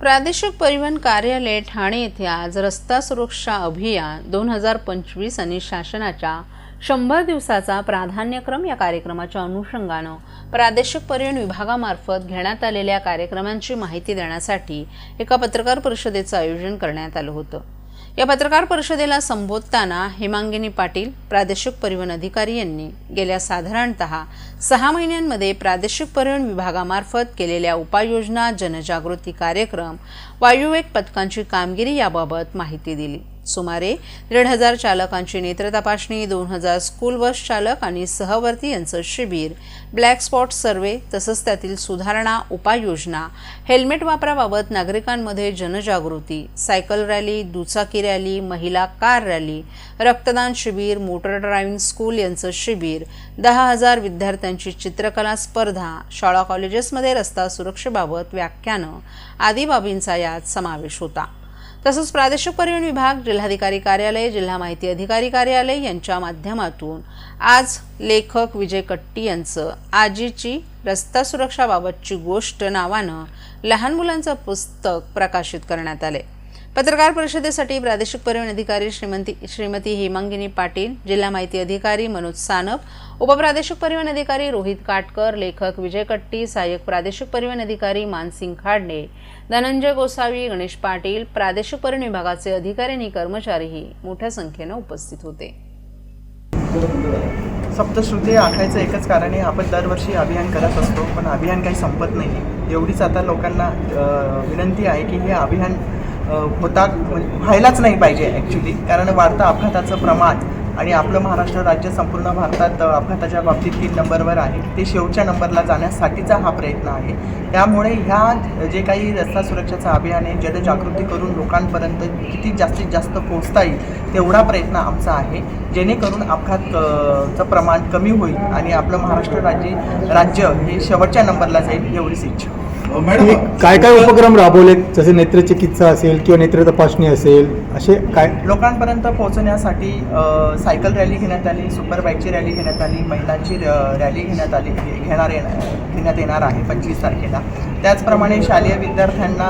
प्रादेशिक परिवहन कार्यालय ठाणे येथे आज रस्ता सुरक्षा अभियान दोन हजार पंचवीस आणि शासनाच्या शंभर दिवसाचा प्राधान्यक्रम या कार्यक्रमाच्या अनुषंगानं प्रादेशिक परिवहन विभागामार्फत घेण्यात आलेल्या कार्यक्रमांची माहिती देण्यासाठी एका पत्रकार परिषदेचं आयोजन करण्यात आलं होतं. या पत्रकार परिषदेला संबोधताना हेमांगिनी पाटील प्रादेशिक परिवहन अधिकारी यांनी गेल्या साधारणतः सहा महिन्यांमध्ये प्रादेशिक परिवहन विभागामार्फत केलेल्या उपाययोजना जनजागृती कार्यक्रम वायुवेग पथकांची कामगिरी याबाबत माहिती दिली. सुमारे दीड हजार चालकांची नेत्र तपासणी दोन हजार स्कूल बस चालक आणि सहवर्ती यांचं शिबिर ब्लॅक स्पॉट सर्वे तसंच त्यातील सुधारणा उपाययोजना हेल्मेट वापराबाबत नागरिकांमध्ये जनजागृती सायकल रॅली दुचाकी रॅली महिला कार रॅली रक्तदान शिबिर मोटर ड्रायव्हिंग स्कूल यांचं शिबिर दहा हजार विद्यार्थ्यांची चित्रकला स्पर्धा शाळा कॉलेजेसमध्ये रस्ता सुरक्षेबाबत व्याख्यानं आदी बाबींचा यात समावेश होता. तसंच प्रादेशिक परिवहन विभाग जिल्हाधिकारी कार्यालय जिल्हा माहिती अधिकारी कार्यालय यांच्या माध्यमातून आज लेखक विजय कट्टी यांचं आजीची रस्ता सुरक्षाबाबतची गोष्ट नावानं लहान मुलांचं पुस्तक प्रकाशित करण्यात आले. पत्रकार परिषदेसाठी प्रादेशिक परिवहन अधिकारी श्रीमती श्रीमती हेमांगिनी पाटील जिल्हा माहिती अधिकारी मनोज सानप उपप्रादेशिक परिवहन अधिकारी रोहित काटकर लेखक विजय कट्टी सहाय्यक प्रादेशिक परिवहन अधिकारी मानसिंग खाडणे धनंजय गोसावी गणेश पाटील प्रादेशिक परिवहन विभागाचे अधिकारी आणि कर्मचारीही मोठ्या संख्येनं उपस्थित होते. सप्तश्रुती आखायचं एकच कारण आहे आपण दरवर्षी अभियान करत असतो पण अभियान काही संपत नाही. एवढीच आता लोकांना विनंती आहे की हे अभियान होतात होता व्हायलाच नाही पाहिजे ॲक्च्युली कारण वाढतं अपघाताचं प्रमाण आणि आपलं महाराष्ट्र राज्य संपूर्ण भारतात अपघाताच्या बाबतीत तीन नंबरवर आहे. ते शेवटच्या नंबरला जाण्यासाठीचा हा प्रयत्न आहे. त्यामुळे ह्या जे काही रस्ता सुरक्षेचं अभियान आहे जनजागृती करून लोकांपर्यंत किती जास्तीत जास्त पोहोचता येईल तेवढा प्रयत्न आमचा आहे. जेणेकरून अपघात चं प्रमाण कमी होईल आणि आपलं महाराष्ट्र राज्य राज्य हे शेवटच्या नंबरला जाईल एवढीच इच्छा. तुम्ही काय काय उपक्रम राबवलेत? जसे नेत्र चिकित्सा असेल किंवा नेत्र तपासणी असेल असे काय? लोकांपर्यंत पोहोचण्यासाठी सायकल रॅली घेण्यात आली सुपर बाईकची रॅली घेण्यात आली महिलांची रॅली घेण्यात आली घेणार येणार घेण्यात येणार आहे पंचवीस तारखेला. त्याचप्रमाणे शालेय विद्यार्थ्यांना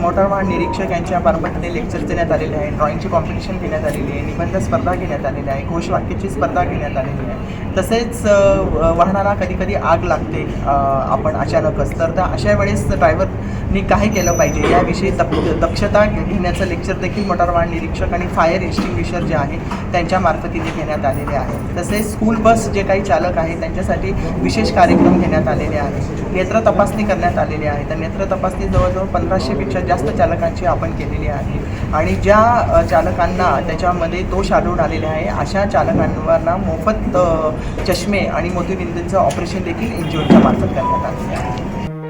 मोटार वाहन निरीक्षक यांच्या मार्फतीने लेक्चर्स देण्यात आलेले आहे ड्रॉइंगची कॉम्पिटिशन घेण्यात आलेली आहे निबंध स्पर्धा घेण्यात आलेली आहे घोषवाक्याची स्पर्धा घेण्यात आलेली आहे. तसेच वाहनाला कधी कधी आग लागते आपण अचानकच. तर त्या अशा वेळेस ड्रायव्हरनी काय केलं पाहिजे? याविषयी तप दक्षता घेण्याचं लेक्चर देखील मोटार वाहन निरीक्षक आणि फायर एक्स्टिंग्विशर जे आहे त्यांच्या मार्फतीने घेण्यात आलेले आहे. तसेच स्कूल बस जे काही चालक आहेत त्यांच्यासाठी विशेष कार्यक्रम घेण्यात आलेले आहे. नेत्र तपासणी करण्यात आलेली आहे. तर नेत्र तपासणी जवळजवळ पंधराशेपेक्षा जास्त चालकांची आपण केलेली आहे. आणि ज्या चालकांना त्याच्यामध्ये दोष आढळून आलेले आहे अशा चालकांवरना मोफत चष्मे आणि मोतीबिंदूंचं ऑपरेशन देखील एन जी ओच्या मार्फत करण्यात आलेले आहे.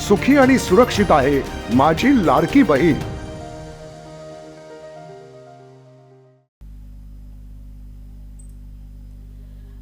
सुखी आणि सुरक्षित आहे माझी लाडकी बहीण.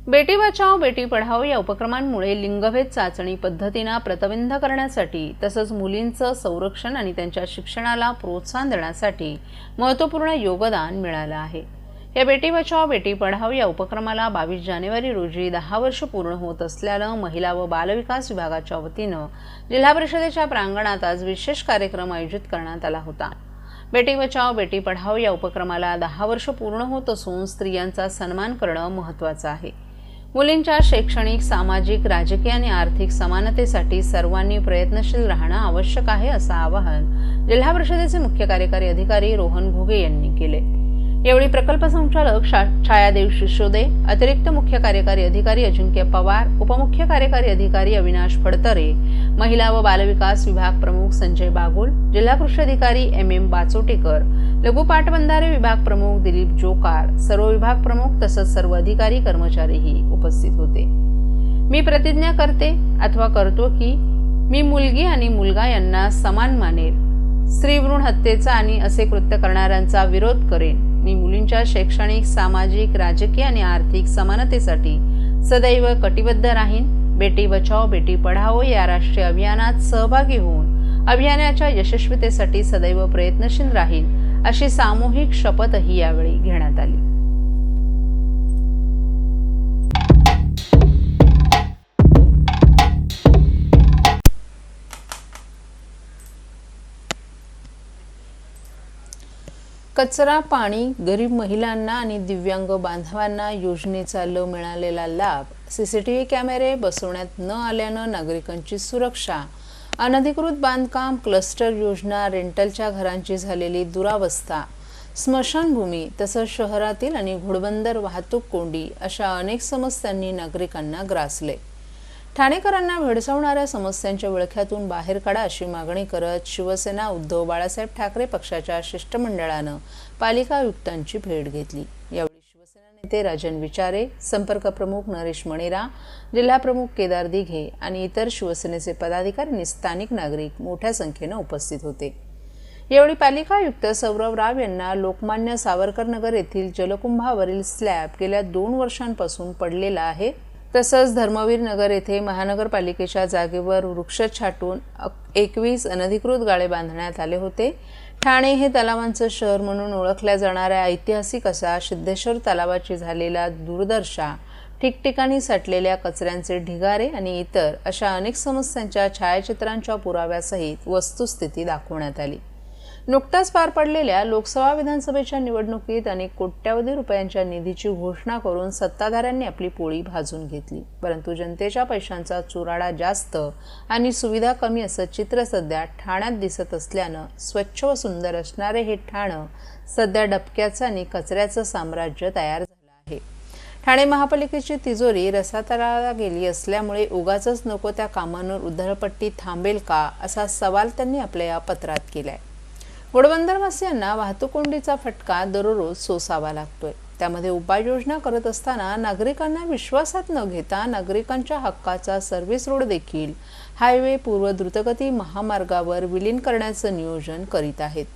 बेटी बचाओ बेटी पढाओ या उपक्रमांमुळे लिंगभेद चाचणी पद्धतींना प्रतिबंध करण्यासाठी तसंच मुलींचं संरक्षण आणि त्यांच्या शिक्षणाला प्रोत्साहन देण्यासाठी महत्त्वपूर्ण योगदान मिळालं आहे. या बेटी बचाओ बेटी पढाओ या उपक्रमाला बावीस जानेवारी रोजी दहा वर्ष पूर्ण होत असल्यानं महिला व बालविकास विभागाच्या वतीनं जिल्हा परिषदेच्या प्रांगणात आज विशेष कार्यक्रम आयोजित करण्यात आला होता. बेटी बचाओ बेटी पढाओ या उपक्रमाला दहा वर्ष पूर्ण होत असून स्त्रियांचा सन्मान करणं महत्त्वाचं आहे. मुलींच्या शैक्षणिक सामाजिक राजकीय आणि आर्थिक समानतेसाठी सर्वांनी प्रयत्नशील राहणं आवश्यक आहे असं आवाहन जिल्हा परिषदेचे मुख्य कार्यकारी अधिकारी रोहन घुगे यांनी केले. यावेळी प्रकल्प संचालक शा- छायादेव शिशोदे अतिरिक्त मुख्य कार्यकारी अधिकारी अजिंक्य पवार उपमुख्य कार्यकारी अधिकारी अविनाश फडतरे महिला व बालविकास विभाग प्रमुख संजय बागुल जिल्हा कृषी अधिकारी एम एम बाचोटेकर लघु पाटबंधारे विभाग प्रमुख दिलीप जोकार सर्व विभाग प्रमुख तसंच सर्व अधिकारी कर्मचारीही उपस्थित होते. मी प्रतिज्ञा करते अथवा करतो की मी मुलगी आणि मुलगा यांना समान मानेल. स्त्री भ्रूण हत्येचा आणि असे कृत्य करणाऱ्यांचा विरोध करेन. मी मुलींच्या शैक्षणिक सामाजिक राजकीय आणि आर्थिक समानतेसाठी सदैव कटिबद्ध राहीन. बेटी बचाओ बेटी पढाओ या राष्ट्रीय अभियानात सहभागी होऊन अभियानाच्या यशस्वीतेसाठी सदैव प्रयत्नशील राहील अशी सामूहिक शपथही यावेळी घेण्यात आली. कचरा पाणी गरीब महिलांना आणि दिव्यांग बांधवांना योजनेचा ल मिळालेला लाभ सीसीटीव्ही कॅमेरे बसवण्यात न आल्यानं नागरिकांची सुरक्षा. अनधिकृत बांधकाम क्लस्टर योजना रेंटलच्या घरांची झालेली दुरावस्था स्मशानभूमी तसंच शहरातील आणि घोडबंदर वाहतूक कोंडी अशा अनेक समस्यांनी नागरिकांना ग्रासले. ठाणेकरांना भेडसावणाऱ्या समस्यांच्या विळख्यातून बाहेर काढा अशी मागणी करत शिवसेना उद्धव बाळासाहेब ठाकरे पक्षाच्या शिष्टमंडळानं पालिका आयुक्तांची भेट घेतली. यावेळी शिवसेना नेते राजन विचारे संपर्क प्रमुख नरेश मणेरा जिल्हा प्रमुख केदार दिघे आणि इतर शिवसेनेचे पदाधिकारी आणि स्थानिक नागरिक मोठ्या संख्येनं उपस्थित होते. यावेळी पालिका आयुक्त सौरव राव यांना लोकमान्य सावरकर नगर येथील जलकुंभावरील स्लॅब गेल्या दोन वर्षांपासून पडलेला आहे. तसंच धर्मवीर नगर येथे महानगरपालिकेच्या जागेवर वृक्ष छाटून एकवीस अनधिकृत गाळे बांधण्यात आले होते. ठाणे हे तलावांचं शहर म्हणून ओळखल्या जाणाऱ्या ऐतिहासिक असा सिद्धेश्वर तलावाची झालेला दुर्दर्शा ठिकठिकाणी साठलेल्या कचऱ्यांचे ढिगारे आणि इतर अशा अनेक समस्यांच्या छायाचित्रांच्या पुराव्यासहित वस्तुस्थिती दाखवण्यात आली. नुकत्याच पार पडलेल्या लोकसभा विधानसभेच्या निवडणुकीत अनेक कोट्यावधी रुपयांच्या निधीची घोषणा करून सत्ताधाऱ्यांनी आपली पोळी भाजून घेतली. परंतु जनतेच्या पैशांचा चुराडा जास्त आणि सुविधा कमी असं चित्र सध्या ठाण्यात दिसत असल्यानं स्वच्छ व सुंदर असणारे हे ठाणं सध्या डबक्याचं आणि कचऱ्याचं साम्राज्य तयार झालं आहे. ठाणे महापालिकेची तिजोरी रसातळाला गेली असल्यामुळे उगाचच नको त्या कामांवर उधळपट्टी थांबेल का असा सवाल त्यांनी आपल्या या पत्रात केला आहे घोडबंदरवासियांना वाहतूक कोंडीचा फटका दररोज सोसावा लागतोय. त्यामध्ये उपाययोजना करत असताना नागरिकांना विश्वासात न घेता नागरिकांच्या हक्काचा सर्व्हिस रोड देखील हायवे पूर्व द्रुतगती महामार्गावर विलीन करण्याचं नियोजन करीत आहेत.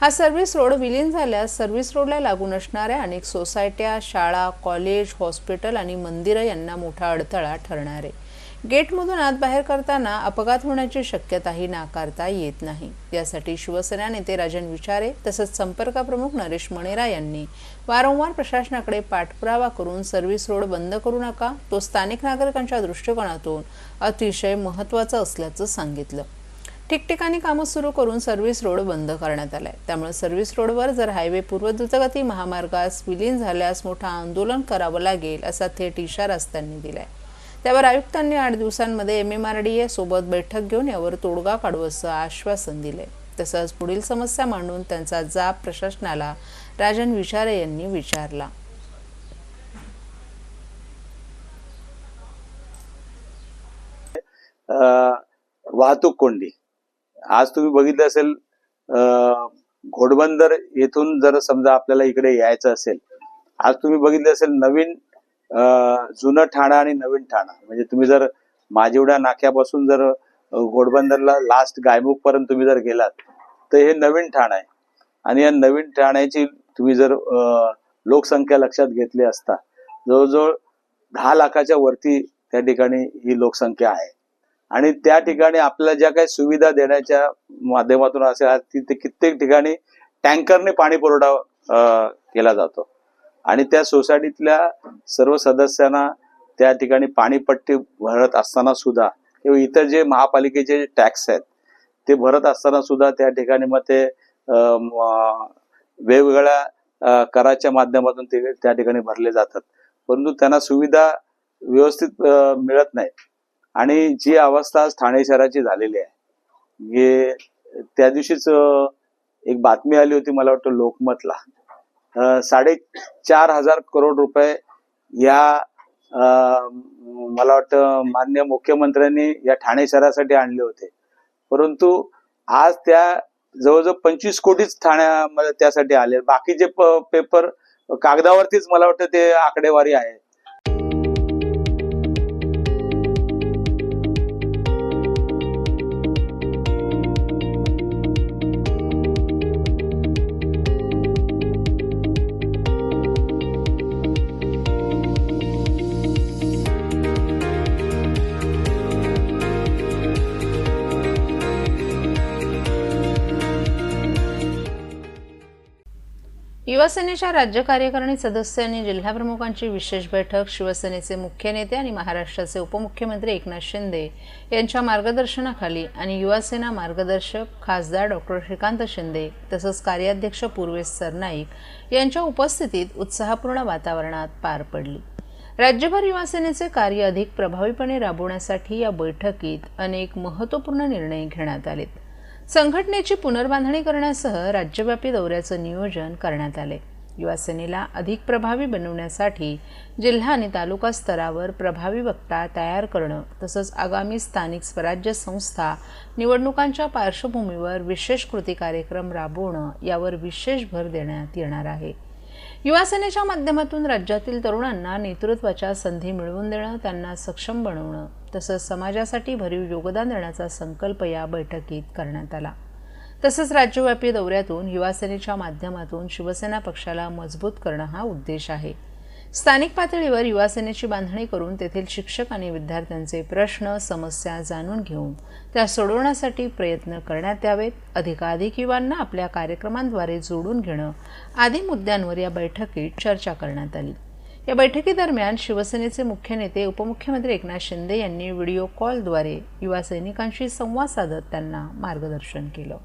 हा सर्व्हिस रोड विलीन झाल्यास सर्व्हिस रोडला लागून असणाऱ्या अनेक सोसायट्या शाळा कॉलेज हॉस्पिटल आणि मंदिरं यांना मोठा अडथळा ठरणार आहे. गेटमधून आत बाहेर करताना अपघात होण्याची शक्यताही नाकारता येत नाही. यासाठी शिवसेना नेते राजन विचारे तसंच संपर्क प्रमुख नरेश मणेरा यांनी वारंवार प्रशासनाकडे पाठपुरावा करून सर्व्हिस रोड बंद करू नका. तो स्थानिक नागरिकांच्या दृष्टिकोनातून अतिशय महत्त्वाचा असल्याचं सांगितलं. ठिकठिकाणी कामं सुरू करून सर्व्हिस रोड बंद करण्यात आलाय. त्यामुळे सर्व्हिस रोडवर जर हायवे पूर्वद्रुतगती महामार्गास विलीन झाल्यास मोठं आंदोलन करावं लागेल असा थेट इशाराच त्यांनी दिलाय. त्यावर आयुक्तांनी आठ दिवसांमध्ये M M R D A सोबत बैठक घेऊन यावर तोडगा काढू असं आश्वासन दिले. तसंच पुढील समस्या मांडून त्यांचा जाब प्रशासनाला राजन विचारे यांनी विचारला. वाहतूक कोंडी. आज तुम्ही बघितलं असेल घोडबंदर येथून जर समजा आपल्याला इकडे यायचं असेल आज तुम्ही बघितलं असेल नवीन जुनं ठाणा आणि नवीन ठाणा. म्हणजे तुम्ही जर माजिवडा नाक्यापासून जर घोडबंदरला लास्ट गायमुख पर्यंत तुम्ही जर गेलात तर हे नवीन ठाणा आहे. आणि या नवीन ठाण्याची तुम्ही जर लोकसंख्या लक्षात घेतली असता जवळजवळ दहा लाखाच्या वरती त्या ठिकाणी ही लोकसंख्या आहे. आणि त्या ठिकाणी आपल्याला ज्या काही सुविधा देण्याच्या माध्यमातून असे तिथे कित्येक ठिकाणी टँकरने पाणी पुरवठा केला जातो. आणि त्या सोसायटीतल्या सर्व सदस्यांना त्या ठिकाणी पाणीपट्टी भरत असताना सुद्धा किंवा इतर जे महापालिकेचे टॅक्स आहेत ते भरत असताना सुद्धा त्या ठिकाणी मग ते वेगवेगळ्या कराच्या माध्यमातून ते त्या ठिकाणी भरले जातात. परंतु त्यांना सुविधा व्यवस्थित मिळत नाही. आणि जी अवस्था आज ठाणे शहराची झालेली आहे हे त्या दिवशीच एक बातमी आली होती मला वाटतं लोकमतला. साडेचार हजार करोड रुपये या अ, मला वाटतं मान्य मुख्यमंत्र्यांनी या ठाणे शहरासाठी आणले होते. परंतु आज त्या जवळजवळ पंचवीस कोटीच ठाण्यामध्ये त्यासाठी आले. बाकीचे पेपर कागदावरतीच मला वाटतं ते आकडेवारी आहे. शिवसेनेच्या राज्य कार्यकारिणी सदस्य आणि जिल्हाप्रमुखांची विशेष बैठक शिवसेनेचे मुख्य नेते आणि महाराष्ट्राचे उपमुख्यमंत्री एकनाथ शिंदे यांच्या मार्गदर्शनाखाली आणि युवासेना मार्गदर्शक खासदार डॉक्टर श्रीकांत शिंदे तसंच कार्याध्यक्ष पूर्वेश सरनाईक यांच्या उपस्थितीत उत्साहपूर्ण वातावरणात पार पडली. राज्यभर युवासेनेचे कार्य अधिक प्रभावीपणे राबवण्यासाठी या बैठकीत अनेक महत्त्वपूर्ण निर्णय घेण्यात आलेत. संघटनेची पुनर्बांधणी करण्यासह राज्यव्यापी दौऱ्याचं नियोजन करण्यात आले. युवासेनेला अधिक प्रभावी बनवण्यासाठी जिल्हा आणि तालुका स्तरावर प्रभावी वक्ता तयार करणं तसंच आगामी स्थानिक स्वराज्य संस्था निवडणुकांच्या पार्श्वभूमीवर विशेष कृती कार्यक्रम राबवणं यावर विशेष भर देण्यात येणार आहे. युवासेनेच्या माध्यमातून राज्यातील तरुणांना नेतृत्वाच्या संधी मिळवून देणं त्यांना सक्षम बनवणं तसंच समाजासाठी भरीव योगदान देण्याचा संकल्प या बैठकीत करण्यात आला. तसंच राज्यव्यापी दौऱ्यातून युवासेनेच्या माध्यमातून शिवसेना पक्षाला मजबूत करणं हा उद्देश आहे. स्थानिक पातळीवर युवासेनेची बांधणी करून तेथील शिक्षक आणि विद्यार्थ्यांचे प्रश्न समस्या जाणून घेऊन त्या सोडवण्यासाठी प्रयत्न करण्यात यावेत. अधिकाधिक युवांना आपल्या कार्यक्रमांद्वारे जोडून घेणं आदी मुद्द्यांवर या बैठकीत चर्चा करण्यात आली. या बैठकीदरम्यान शिवसेनेचे मुख्य नेते उपमुख्यमंत्री एकनाथ शिंदे यांनी व्हिडिओ कॉलद्वारे युवा सैनिकांशी संवाद साधत त्यांना मार्गदर्शन केलं.